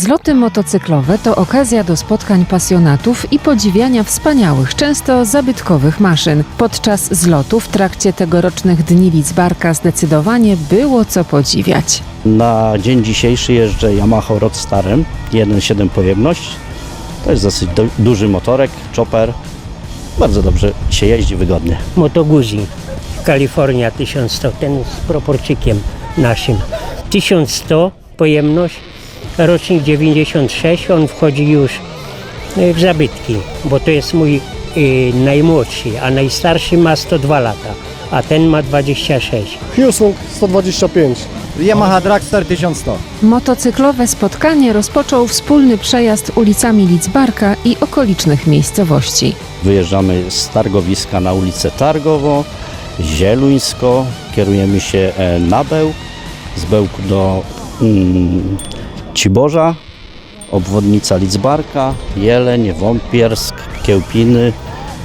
Zloty motocyklowe to okazja do spotkań pasjonatów i podziwiania wspaniałych, często zabytkowych maszyn. Podczas zlotu w trakcie tegorocznych Dni Lidzbarka zdecydowanie było co podziwiać. Na dzień dzisiejszy jeżdżę Yamaha Roadstarem 1.7 pojemność. To jest dosyć du- duży motorek, chopper. Bardzo dobrze się jeździ, wygodnie. Moto Guzzi, Kalifornia 1100, ten z proporczykiem naszym. 1100 pojemność, rocznik 96, on wchodzi już e, w zabytki, bo to jest mój e, najmłodszy, a najstarszy ma 102 lata, a ten ma 26. Hyosung 125. Yamaha Dragster 1100. Motocyklowe spotkanie rozpoczął wspólny przejazd ulicami Lidzbarka i okolicznych miejscowości. Wyjeżdżamy z targowiska na ulicę Targowo, Zieluńsko, kierujemy się e, na Beł, z Bełku do mm, Ciborza, obwodnica Lidzbarka, Jeleń, Wąpiersk, Kiełpiny.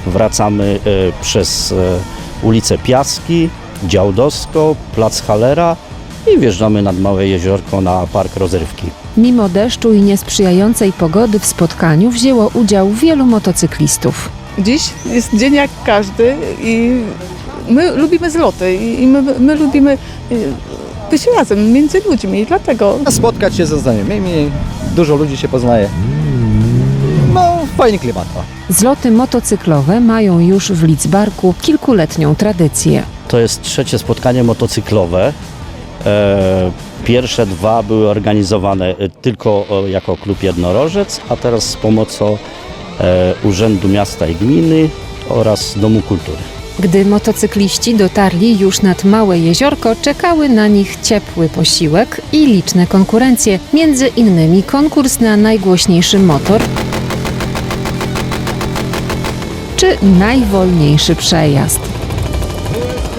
Wracamy e, przez e, ulicę Piaski, Działdowsko, Plac Halera i wjeżdżamy nad Małe Jeziorko na Park Rozrywki. Mimo deszczu i niesprzyjającej pogody w spotkaniu wzięło udział wielu motocyklistów. Dziś jest dzień jak każdy i my lubimy zloty i i my, my lubimy y, być razem między ludźmi i dlatego Spotkać się ze znajomymi, dużo ludzi się poznaje. No, fajny klimat. Zloty motocyklowe mają już w Lidzbarku kilkuletnią tradycję. To jest trzecie spotkanie motocyklowe. E, Pierwsze dwa były organizowane e, tylko e, jako klub jednorożec, a teraz z pomocą e, Urzędu Miasta i Gminy oraz Domu Kultury. Gdy motocykliści dotarli już nad Małe Jeziorko, czekały na nich ciepły posiłek i liczne konkurencje, między innymi konkurs na najgłośniejszy motor czy najwolniejszy przejazd.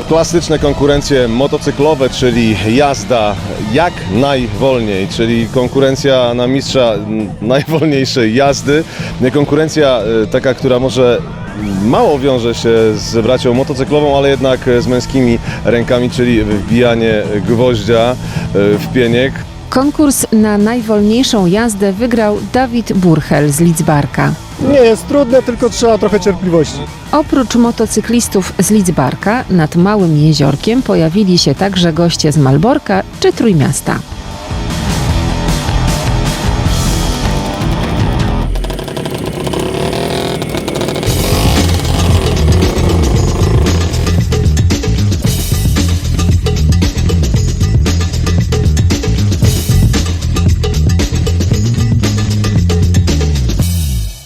Klasyczne konkurencje motocyklowe, czyli jazda jak najwolniej, czyli konkurencja na mistrza najwolniejszej jazdy. Nie konkurencja e, taka, która może mało wiąże się z bracią motocyklową, ale jednak z męskimi rękami, czyli wbijanie gwoździa e, w pieniek. Konkurs na najwolniejszą jazdę wygrał Dawid Burchel z Lidzbarka. Nie jest trudne, tylko trzeba trochę cierpliwości. Oprócz motocyklistów z Lidzbarka nad Małym Jeziorkiem pojawili się także goście z Malborka czy Trójmiasta.